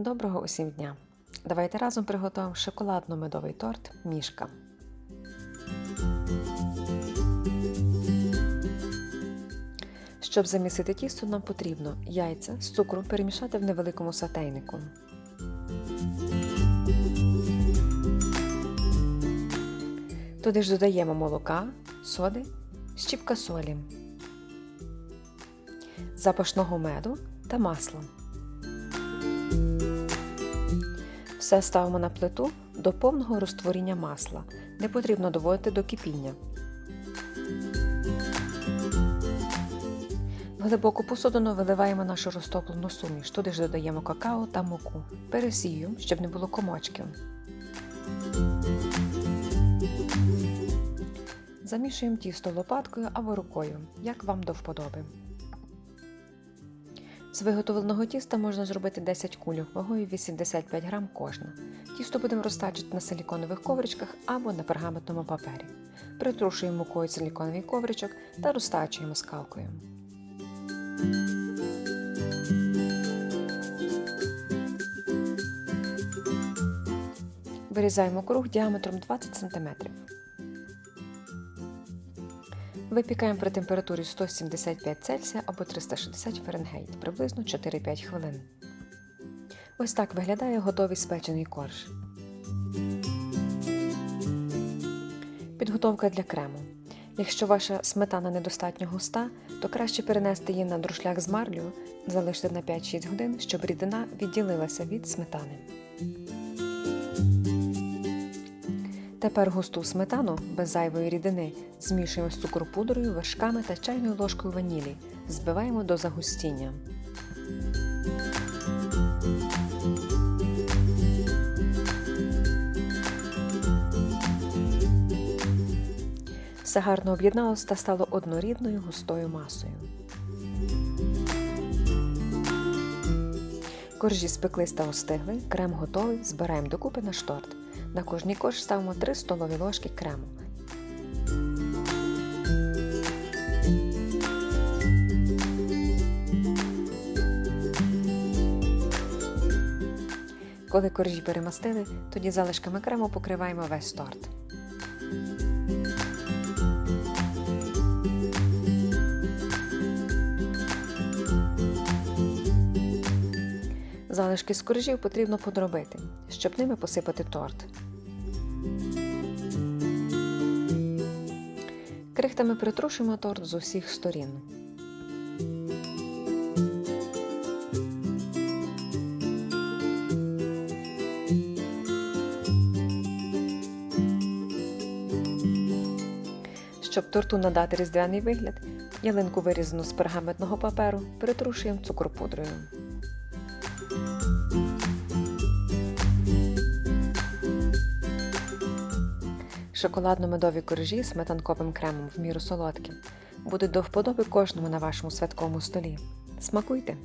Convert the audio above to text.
Доброго усім дня! Давайте разом приготуємо шоколадно-медовий торт мішка. Щоб замісити тісто, нам потрібно яйця з цукром перемішати в невеликому сатейнику. Туди ж додаємо молока, соди, щіпка солі, запашного меду та масла. Все ставимо на плиту до повного розтворіння масла. Не потрібно доводити до кипіння. В глибоку посудину виливаємо нашу розтоплену суміш. Туди ж додаємо какао та муку. Пересіюємо, щоб не було комочків. Замішуємо тісто лопаткою або рукою, як вам до вподоби. З виготовленого тіста можна зробити 10 кульок вагою 85 грам кожна. Тісто будемо розтачити на силіконових ковричках або на пергаментному папері. Притрушуємо мукою силіконовий ковричок та розтачуємо скалкою. Вирізаємо круг діаметром 20 см. Випікаємо при температурі 175 Цельсія або 360 Фаренгейт приблизно 4-5 хвилин. Ось так виглядає готовий спечений корж. Підготовка для крему. Якщо ваша сметана недостатньо густа, то краще перенести її на друшлях з марлю, залишити на 5-6 годин, щоб рідина відділилася від сметани. Тепер густу сметану без зайвої рідини змішуємо з цукропудрою, вершками та чайною ложкою ванілі. Збиваємо до загустіння. Все гарно об'єдналося та стало однорідною густою масою. Коржі спеклись та остигли, крем готовий, збираємо докупи наш торт. На кожній кош ставимо 3 столові ложки крему. Коли коржі перемастили, тоді залишками крему покриваємо весь торт. Залишки з коржів потрібно подробити, щоб ними посипати торт. Крихтами притрушуємо торт з усіх сторін. Щоб торту надати різдвяний вигляд, ялинку вирізану з пергаментного паперу притрушуємо цукропудрою. Шоколадно-медові коржі з сметанковим кремом в міру солодкі будуть до вподоби кожному на вашому святковому столі. Смакуйте!